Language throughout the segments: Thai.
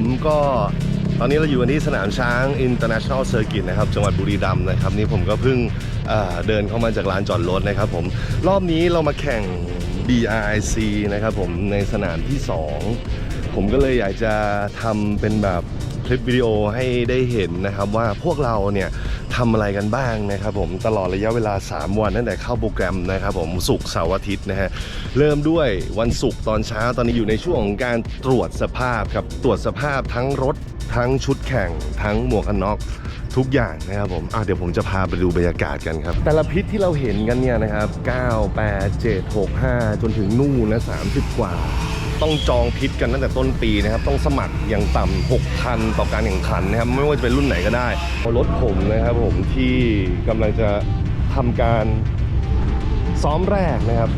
ผมครับผมก็ตอนนี้เราอยู่กันที่สนามช้าง International Circuit นะครับจังหวัดบุรีรัมย์นะครับนี่ผมก็เพิ่งเอ่อเดินเข้ามาจากลานจอดรถนะครับผมรอบนี้เรามาแข่ง BRIC นะครับผมในสนามที่ 2 ผมก็เลยอยากจะทำเป็นแบบคลิปวิดีโอให้ได้เห็นนะครับว่าพวกเราเนี่ย ทำอะไรกันบ้างนะครับผมตลอดระยะเวลา 3 วันตั้งแต่เข้าโปรแกรมนะครับผมศุกร์เสาร์อาทิตย์นะฮะเริ่มด้วยวันศุกร์ตอนเช้าตอนนี้อยู่ในช่วงของการตรวจสภาพครับตรวจสภาพทั้งรถทั้งชุดแข่งทั้งหมวกกันน็อกทุกอย่างนะครับผมอะเดี๋ยวผมจะพาไปดูบรรยากาศกันครับ แต่ละพิษที่เราเห็นกันเนี่ยนะครับ 9 8 7 6 5 จนถึงนู่นนะ30 กว่า ต้องจองพิษกันตั้งแต่ต้นปีนะครับ ต้องสมัครอย่างต่ำ6คันต่อการแข่งขันนะครับ ไม่ว่าจะเป็นรุ่นไหนก็ได้รถผมนะครับผมที่กำลังจะทำการซ้อมแรกนะครับ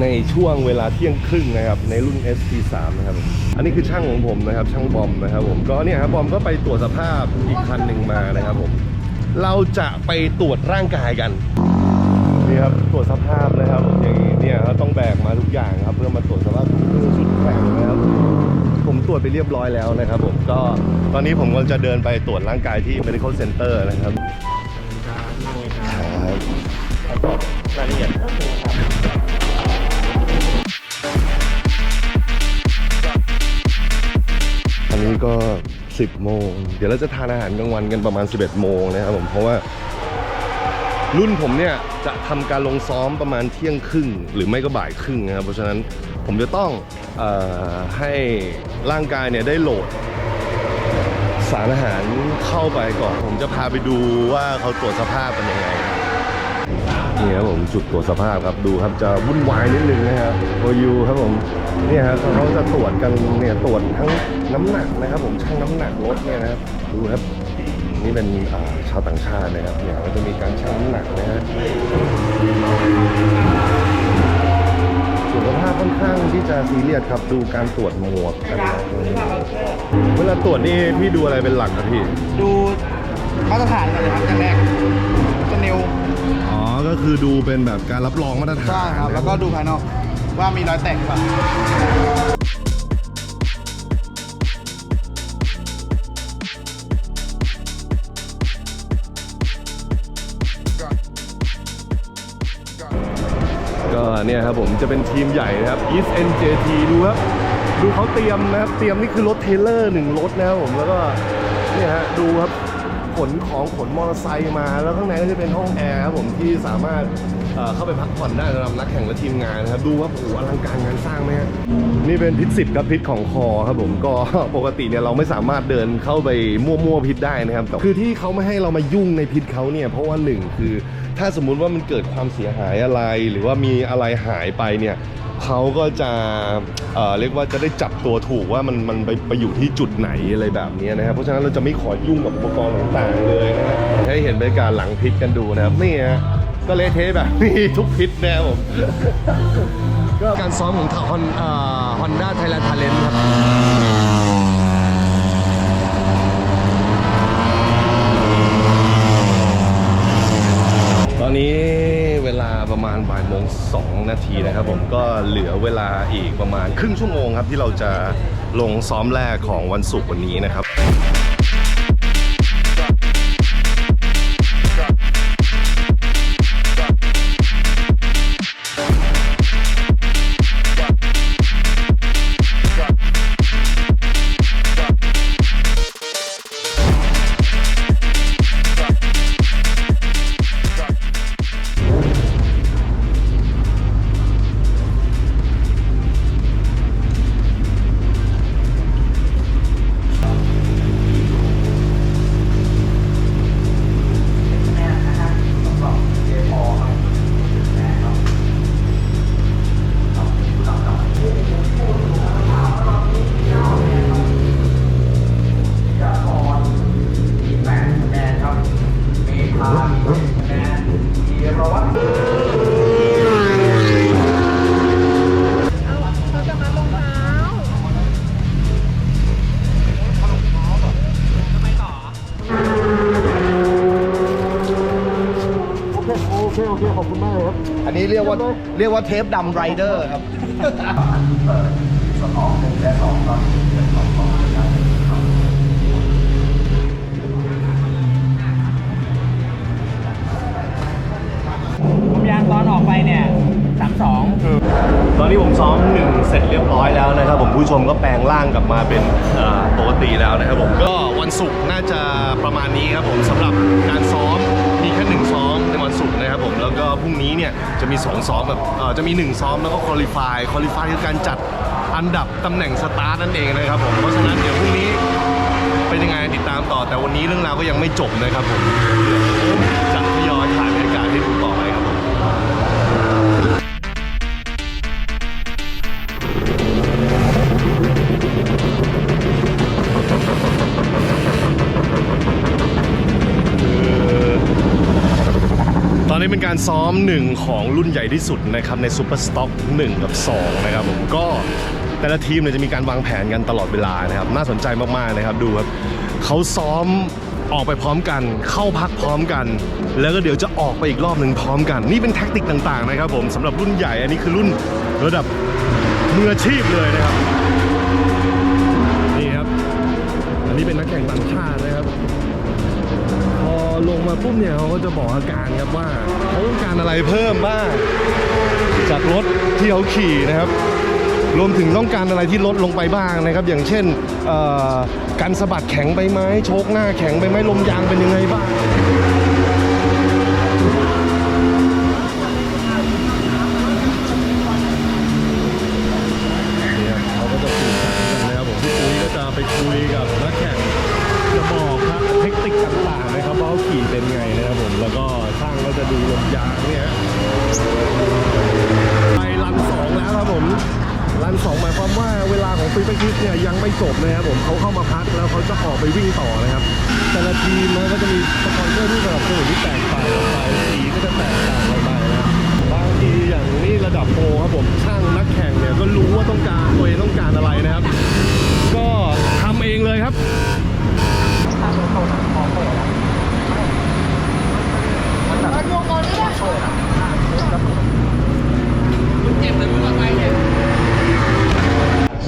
ในช่วงเวลาเที่ยงครึ่งนะครับ ในรุ่น SP3 นะครับ อันนี้คือช่างของผมนะครับ ช่างบอมนะครับผมก็เนี่ยครับบอมก็ไปตรวจสภาพอีกคันหนึ่งมานะครับผมเราจะไปตรวจร่างกายกันนี่ครับตรวจสภาพนะครับผม บกมาทุกอย่างครับ เพื่อมาตรวจสภาพชุดแข่งนะครับ ผมตรวจไปเรียบร้อยแล้วนะครับ ผมก็ตอนนี้ผมก็จะเดินไปตรวจร่างกายที่ medical center นะครับครับรายละเอียดอันนี้ก็ 10 โมง เดี๋ยวเราจะทานอาหารกลางวันกันประมาณ 11 โมงนะครับผมเพราะว่า รุ่นผมเนี่ยจะทำการลงซ้อมประมาณเที่ยงครึ่ง หรือไม่ก็บ่ายครึ่งนะครับเพราะฉะนั้นผมจะต้องออให้ร่างกายเนี่ยได้โหลด สารอาหารเข้าไปก่อน ผมจะพาไปดูว่าเขาตรวจสภาพเป็นยังไงนี่ครับผมจุดตรวจสภาพครับดูครับจะวุ่นวายนิดนึงนะครับโอยูครับผมเนี่ยครับเขาจะตรวจกันเนี่ยตรวจทั้งน้ำหนักนะครับ ผมชั่งน้ำหนักรถเนี่ยนะครับดูครับ นี่เป็นอ่าชาวต่างชาตินะครับเนี่ยก็จะมีการชั่งน้ำหนักนะฮะสุขภาพค่อนข้างที่จะซีเรียสครับดูการตรวจหมวกกันน็อกเวลาตรวจนี่พี่ดูอะไรเป็นหลักครับพี่ ดูมาตรฐานก่อนเลยครับอย่างแรกสเนลอ๋อก็คือดูเป็นแบบการรับรองมาตรฐานใช่ครับแล้วก็ดูภายนอกว่ามีรอยแตกหรือเปล่ เนี่ยครับผมจะเป็นทีมใหญ่นะครับ East NJT ดูครับ ดูเขาเตรียมนะครับเตรียมนี่คือรถเทเลอร์หนึ่งรถนะครับผมแล้วก็เนี่ยฮะดูครับขนของขนมอเตอร์ไซค์มา แล้วข้างในก็จะเป็นห้องแอร์ครับผมที่สามารถเเข้าไปพักผ่อนได้สำหรับนักแข่งและทีมงานนะครับดูว่าโอ้อลังการงานสร้างไหมฮะนี่เป็นพิษสิบครับพิษของคอครับผมก็ปกติเนี่ยเราไม่สามารถเดินเข้าไปมั่วๆพิษได้นะครับแต่คือที่เขาไม่ให้เรามายุ่งในพิษเขาเนี่ยเพราะว่าหนึ่งคือ ถ้าสมมุติว่ามันเกิดความเสียหายอะไร หรือว่ามีอะไรหายไปเนี่ยเขาก็จะเอ่อเรียกว่าจะได้จับตัวถูกว่ามันมันไปไปอยู่ที่จุดไหนอะไรแบบนี้นะครับเพราะฉะนั้นเราจะไม่ขอยุ่งกับอุปกรณ์ต่างๆเลยนะฮะให้เห็นบรรยากาศหลังพิษกันดูนะครับนี่ฮะก็เละเทะแบบนี้ทุกพิษนะครับผมก็การซ้อมของฮอนฮอนด้าไทยแลนด์ทาเลนครับ ตอ นี้เวลาประมาณบ่ายโมงสองนาทีนะครับผมก็เหลือเวลาอีกประมาณครึ่งชั่วโมงครับที่เราจะลงซ้อมแรกของวันศุกร์วันนี้นะครับ เคโอเคโอเคขอบคุณมากเลยครับ อันนี้เรียกว่าเรียกว่าเทปดำไรเดอร์ครับผมยางตอนออกไปเนี่ยสามสอง ตอนนี้ผมซ้อมหนึ่งเสร็จเรียบร้อยแล้วนะครับ ผมผู้ชมก็แปลงร่างกลับมาเป็นเอ่อปกติแล้วนะครับผมก็วันศุกร์น่าจะประมาณนี้ครับผมสำหรับการซ้อมมีแค่หนึ่งซ้อมในะครับผมแล้วก็พรุ่งนี้เนี่ยจะมีสองซ้อมแบบเอ่อจะมีหนึ่งซ้อมแล้วก็คุริฟายคุริฟายคือการจัดอันดับตำแหน่งสตาร์ทนั่นเองนะครับผมเพราะฉะนั้นเดี๋ยวพรุ่งนี้เป็นยังไงติดตามต่อแต่วันนี้เรื่องราวก็ยังไม่จบนะครับผมจะ นนี้เป็นการซ้อมหนึ่งของรุ่นใหญ่ที่สุดนะครับในซูเปอร์สต็อก1กับ2นะครับผมก็แต่ละทีมเนี่ยจะมีการวางแผนกันตลอดเวลานะครับน่าสนใจมากๆนะครับดูครับเขาซ้อมออกไปพร้อมกัน เข้าพักพร้อมกัน แล้วก็เดี๋ยวจะออกไปอีกรอบหนึ่งพร้อมกัน นี่เป็นแท็กติกต่างๆนะครับผมสำหรับรุ่นใหญ่อันนี้คือรุ่นระดับมืออาชีพเลยนะครับนี่ครับอันนี้เป็นนักแข่งต่างชาตินะ ลงมาปุ๊บเนี่ยเขาก็จะบอกอาการครับว่าเขาต้องการอะไรเพิ่มบ้างจากรถที่เขาขี่นะครับ รวมถึงต้องการอะไรที่ลดลงไปบ้างนะครับ อย่างเช่นการสะบัดแข็งไปไหมโชกหน้าแข็งไปไหมลมยางเป็นยังไงบ้างนี่ครับเขาก็จะสื่อสารกันนะครับผมพี่ปุ้ยก็จะไปคุยกับนักแข่ง จะบอกครับเทคนิคต่างๆนะครับว่าเขาขี่เป็นไงนะครับผมแล้วก็ช่างก็จะดูลมยางเนี่ยฮะไปรันสองแล้วครับผมรันสองหมายความว่าเวลาของฟีเฟคิสเนี่ยยังไม่จบนะครับผมเขาเข้ามาพักแล้วเขาจะออกไปวิ่งต่อนะครับ แต่ละทีมนะก็จะมีสปอนเซอร์ที่สนับสนุนที่แตกต่างกันไปสีก็จะแตกต่างกันไปนะบางทีอย่างนี้ระดับโปรครับ ผมช่างนักแข่งเนี่ยก็รู้ว่าต้องการตัวเองต้องการอะไรนะครับ ก็ทำเองเลยครับ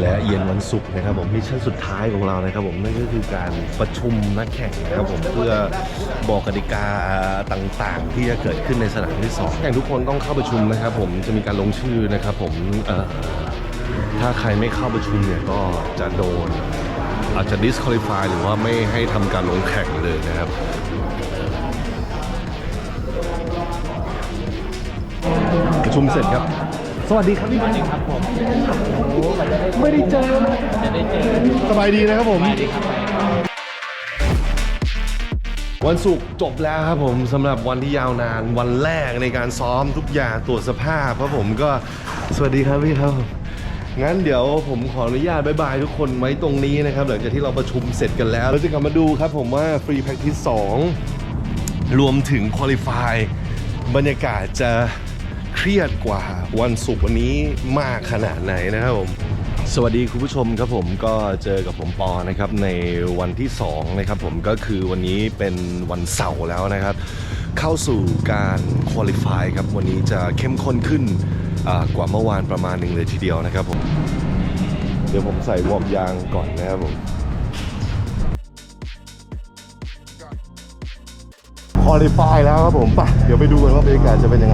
และ เย็นวันศุกร์นะครับผมมิชชั่นสุดท้ายของเรานะครับผมนั่นก็คือการประชุมนักแข่งนะครับผมเพื่อบอกกติกาต่างๆ ที่จะเกิดขึ้นในสนามที่สองแข่งทุกคนต้องเข้าประชุมนะครับผมจะมีการลงชื่อนะครับผมถ้าใครไม่เข้าประชุมเนี่ยก็จะโดน อาจจะ disqualify หรือว่าไม่ให้ทำการลงแข่งเลยนะครับประชุมเสร็จครับ สวัสดีครับพี่สวัสดีครับผมไม่ได้เจอนะสบายดีนะครับผม วันศุกร์จบแล้วครับผมสำหรับวันที่ยาวนานวันแรกในการซ้อมทุกอย่างตรวจสภาพครับผมก็สวัสดีครับพี่ครับงั้นเดี๋ยวผมขออนุญาตบายบายทุกคนไว้ตรงนี้นะครับ หลังจากที่เราประชุมเสร็จกันแล้วเราจะกลับมาดูครับผมว่าฟรีแพ c ทิส2รวมถึงคุริฟายบรรยากาศจะ เครียดกว่าวันศุกร์วันนี้มากขนาดไหนนะครับผมสวัสดีคุณผู้ชมครับผมก็เจอกับผมปอนะครับในวันที่2นะครับผมก็คือวันนี้เป็นวันเสาร์แล้วนะครับ เข้าสู่การคุริฟายครับวันนี้จะเข้มข้นขึ้นอ่ากว่าเมื่อวานประมาณหนึ่งเลยทีเดียวนะครับผมเดี๋ยวผมใส่วอร์มยางก่อนนะครับผมคุริฟายแล้วครับผมไปเดี๋ยวไปดูกันว่าบรรยากาศจะเป็นยังไง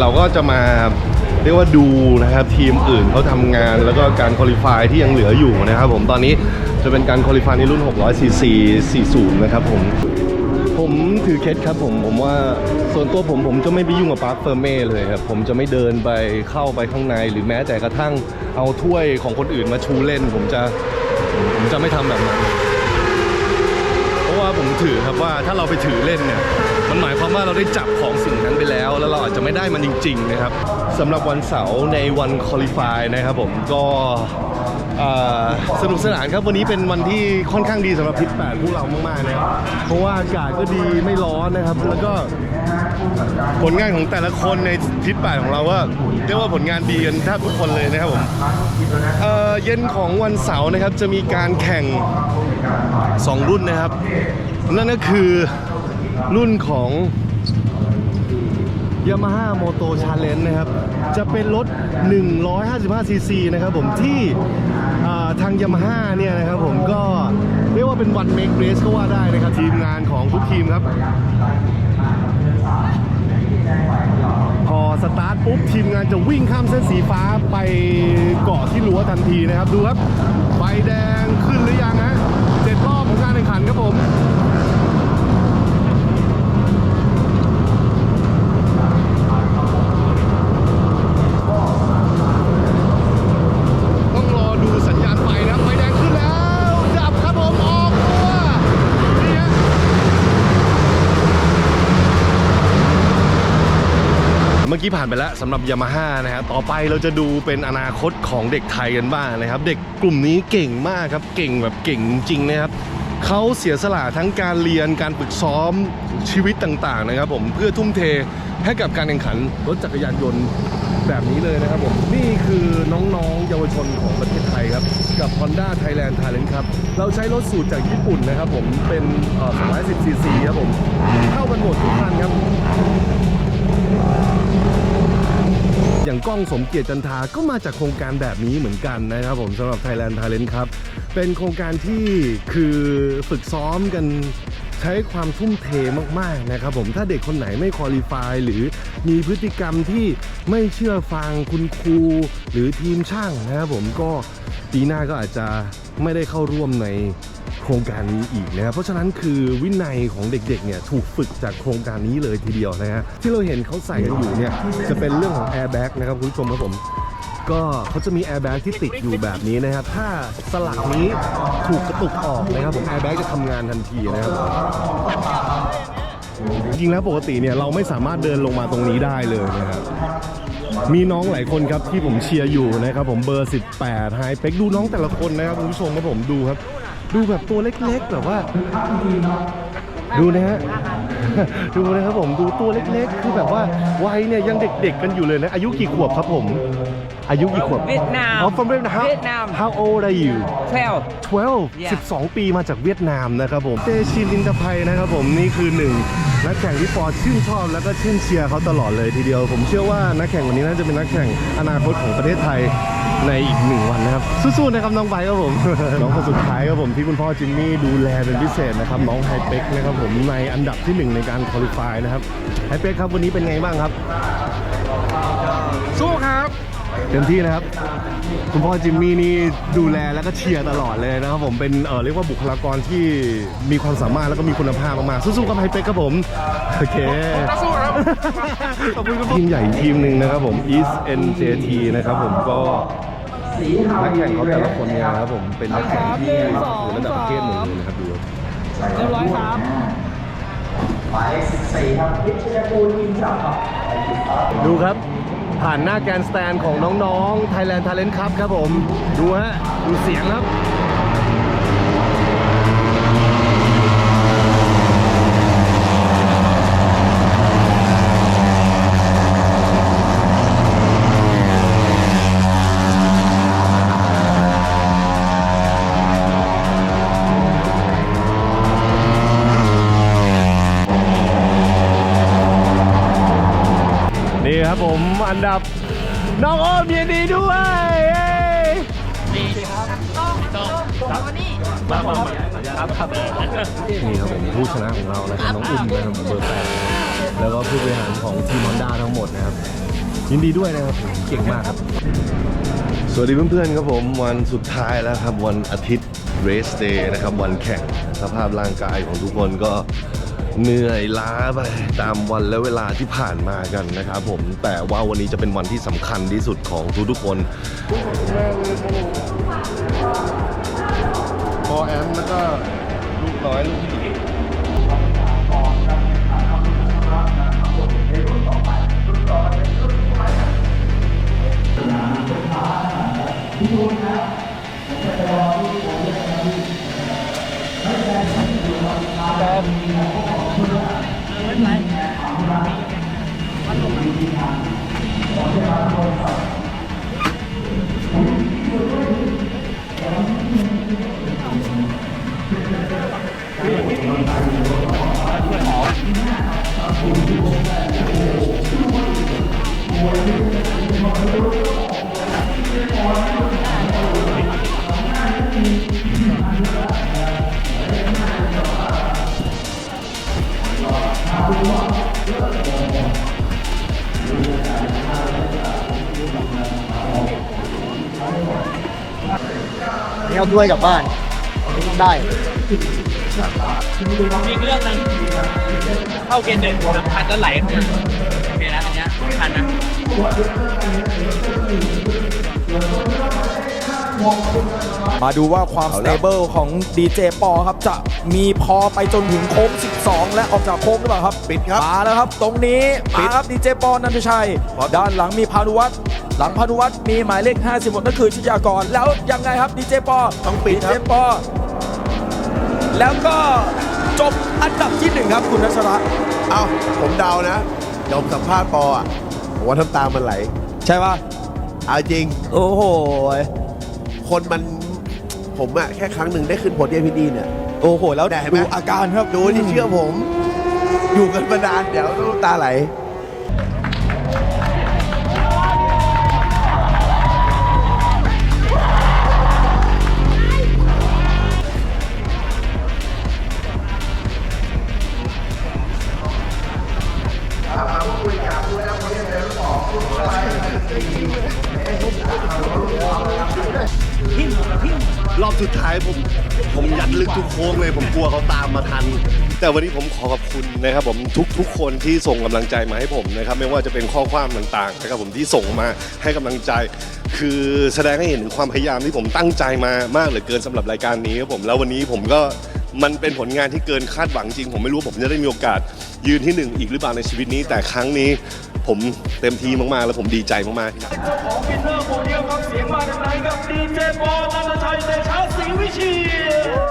เราก็จะมาเรียกว่าดูนะครับทีมอื่นเขาทำงานแล้วก็การคุริฟายที่ยังเหลืออยู่นะครับผมตอนนี้จะเป็นการคุริฟายในรุ่น 600 cc 40 นะครับผมผมถือเคสครับผมผมว่าส่วนตัวผมผมจะไม่ไปยุ่งกับปาร์คเฟอร์เม่เลยครับผมจะไม่เดินไปเข้าไปข้างใน หรือแม้แต่กระทั่งเอาถ้วยของคนอื่นมาชูเล่น ผมจะผมจะไม่ทำแบบนั้น เพราะว่าผมถือครับว่าถ้าเราไปถือเล่นเนี่ย มันหมายความว่าเราได้จับของสิ่งนั้นไปแล้ว แล้วเราอาจจะไม่ได้มันจริง ๆ นะครับสำหรับวันเสาร์ในวันคอลิฟายนะครับผมก็สนุกสนานครับวันนี้เป็นวันที่ค่อนข้างดีสำหรับทิศแปดพวกเรามากๆนะครับเพราะว่าอากาศก็ดีไม่ร้อนนะครับ แล้วก็ผลงานของแต่ละคนในทิศแปดของเราว่าเรียกว่าผลงานดีกันแทบทุกคนเลยนะครับผมเอ่อเย็นของวันเสาร์นะครับจะมีการแข่ง 2 รุ่นนะครับ นั่นก็คือ รุ่นของ Yamaha Moto Challenge นะครับ จะเป็นรถ 155cc นะครับผมที่ทาง Yamaha เนี่ยนะครับผมก็เรียกว่าเป็น one make race ก็ว่าได้นะครับ ทีมงานของทุกทีมครับ พอสตาร์ทปุ๊บ ทีมงานจะวิ่งข้ามเส้นสีฟ้าไปเกาะที่รั้วทันทีนะครับ ดูครับไฟแดงขึ้นหรือยังฮะเจ็ดรอบของการแข่งขันครับผม เมื่อกี้ผ่านไปแล้วสำหรับยามาฮ่านะครับต่อไปเราจะดูเป็นอนาคตของเด็กไทยกันบ้างนะครับ เด็กกลุ่มนี้เก่งมากครับเก่งแบบเก่งจริงนะครับเขาเสียสละทั้งการเรียนการฝึกซ้อมชีวิตต่างๆนะครับ ผมเพื่อทุ่มเทให้กับการแข่งขันรถจักรยานยนต์แบบนี้เลยนะครับผมนี่คือน้องๆ เยาวชนของประเทศไทยครับ กับ Honda Thailand Talent ครับ เราใช้รถสูตรจากญี่ปุ่นนะครับผมเป็น210 cc ครับผม เข้ากันหมดทุกคันครับ อย่างกล้องสมเกียรติจันทาก็มาจากโครงการแบบนี้เหมือนกันนะครับผมสำหรับ Thailand Talent ครับ เป็นโครงการที่คือฝึกซ้อมกันใช้ความทุ่มเทมากๆนะครับผมถ้าเด็กคนไหนไม่คุริฟายหรือมีพฤติกรรมที่ไม่เชื่อฟังคุณครูหรือทีมช่างนะครับผมก็ปีหน้าก็อาจจะไม่ได้เข้าร่วมใน ครงการนี้อีกนะครับเพราะฉะนั้นคือวินัยของเด็กๆเนี่ยถูกฝึกจากโครงการนี้เลยทีเดียวนะฮะที่เราเห็นเขาใส่กันอยู่เนี่ยจะเป็นเรื่องของแอร์แบ็กนะครับคุณผู้ชมครับผมก็เขาจะมีแอร์แบ็กที่ติดอยู่แบบนี้นะครับ ถ้าสลักนี้ถูกกระตุกออกนะครับผมแอร์แบ็กจะทำงานทันทีนะครับจริงแล้วปกติเนี่ยเราไม่สามารถเดินลงมาตรงนี้ได้เลยนะครับมีน้องหลายคนครับที่ผมเชียร์อยู่นะครับผมเบอร์ 18ไฮเป็กดูน้องแต่ละคนนะครับคุณผู้ชมครับผมดูครับ ดูแบบตัวเล็กๆแบบว่า ดูนะฮะ ดูนะครับผมดูตัวเล็กๆ คือแบบว่าวัยเนี่ยยังเด็กๆกันอยู่เลยนะ อายุกี่ขวบครับผม อายุกี่ขวบเวียดนามอ๋อ from Vietnam How- เวียดนาม How old are you 12 12 Yeah 12 ปีมาจากเวียดนามนะครับผมเตชินอินทภัยนะครับผมนี่คือหนึ่งนักแข่งที่ปอชื่นชอบแล้วก็ชื่นเชียร์เขาตลอดเลยทีเดียว ผมเชื่อว่านักแข่งวันนี้น่าจะเป็นนักแข่งอนาคตของประเทศไทย ในอีกหนึ่งวันนะครับ สู้ๆนะครับน้องไบร์ทครับผม น้องคนสุดท้ายครับผมที่คุณพ่อจิมมี่ดูแลเป็นพิเศษนะครับน้องไฮเป็กนะครับผมในอันดับที่หนึ่งในการคุริฟายนะครับไฮเป็กครับวันนี้เป็นไงบ้างครับ สู้ครับ เต็มที่นะครับ คุณพ่อจิมมี่นี่ดูแลแล้วก็เชียร์ตลอดเลยนะครับผมเป็นเออเรียกว่าบุคลากรที่มีความสามารถแล้วก็มีคุณภาพมากๆสู้ๆกับไฮเป็กครับผมโอเคสู้ครับขอบคุณครับทีมใหญ่ทีมหนึ่งนะครับผม East NJT นะครับผมก็ นักแข่งเขาแต่ละคนเนี่ยนะครับผมเป็นนักแข่งที่อยู่ระดับประเทศหมดเลยนะครับดูเรียบร้อยครับดูครับผ่านหน้าแกนสแตนของน้องๆ Thailand Talent Cup ครับผม ดูฮะ ดูเสียงครับ อันดับ น้องโอมยินดีด้วยเย้นี่ครับผมผู้ชนะของเรานะครับน้องอุ้มนะครับเบอร์แปดแล้วก็ผู้บริหารของทีมอนด้าทั้งหมดนะครับ ยินดีด้วยนะครับเก่งมากครับ สวัสดีเพื่อนๆครับผมวันสุดท้ายแล้วครับวันอาทิตย์ race day นะครับวันแข่งสภาพร่างกายของทุกคนก็ เหนื่อยล้าไปตามวันและเวลาที่ผ่านมากันนะครับผมแต่ว่าวันนี้จะเป็นวันที่สำคัญที่สุดของทุกๆคน พอแอมแล้วก็ลูกน้อยลูกหญิงแไม่เป็นไร เอาถ้วยกลับบ้าน ได้มีเรื่องนึงเข้าเกณฑ์หนึ่งสำคัญแล้วไหลโอเคนะอันเนี้ยสำคัญนะมาดูว่าความสเตเบิลของดีเจปอครับ จะมีพอไปจนถึงโค้ง 12 และออกจากโค้งหรือเปล่าครับ ปิดครับ มาแล้วครับ ตรงนี้ มาครับดีเจปอนันทชัย ด้านหลังมีพานุวัฒน์ หลังพานุวัฒน์มีหมายเลข50หมดนั่นคือชิยากร แล้วยังไงครับดีเจปอต้องปิดดีคเจรับปอแล้วก็จบอันดับที่หนึ่งครับคุณนัชระเอ้า ผมเดานะเดี๋ยวผมสัมภาษณ์ปออะผมว่าน้ำตามันไหลใช่ป่ะเอาจริง โอ้โหคนมันผมอะแค่ครั้งหนึ่งได้ขึ้นโพเดียมพี่ดีเนี่ย โอ้โห แล้วได้ไหม ดูอาการครับดูที่เชื่อผม อยู่กันมานานเดี๋ยวน้ำตาไหล รอบสุดท้ายผมผมยัดลึกทุกโค้งเลยผมกลัวเขาตามมาทัน แต่วันนี้ผมขอขอบคุณนะครับผมทุกทุกคนที่ส่งกำลังใจมาให้ผมนะครับไม่ว่าจะเป็นข้อความต่างๆนะครับผมที่ส่งมาให้กำลังใจ คือแสดงให้เห็นถึงความพยายามที่ผมตั้งใจมามากเหลือเกินสำหรับรายการนี้ครับผมแล้ววันนี้ผมก็ มันเป็นผลงานที่เกินคาดหวังจริง ผมไม่รู้ผมจะได้มีโอกาสยืนที่หนึ่งอีกหรือเปล่าในชีวิตนี้ แต่ครั้งนี้ผมเต็มที่มากๆ แล้วผมดีใจมากๆ เจ้าของวินเนอร์โมเดียมครับเสียงมาจากไหนกับดีเจปอนันทชัยเตชะศรีวิเชียร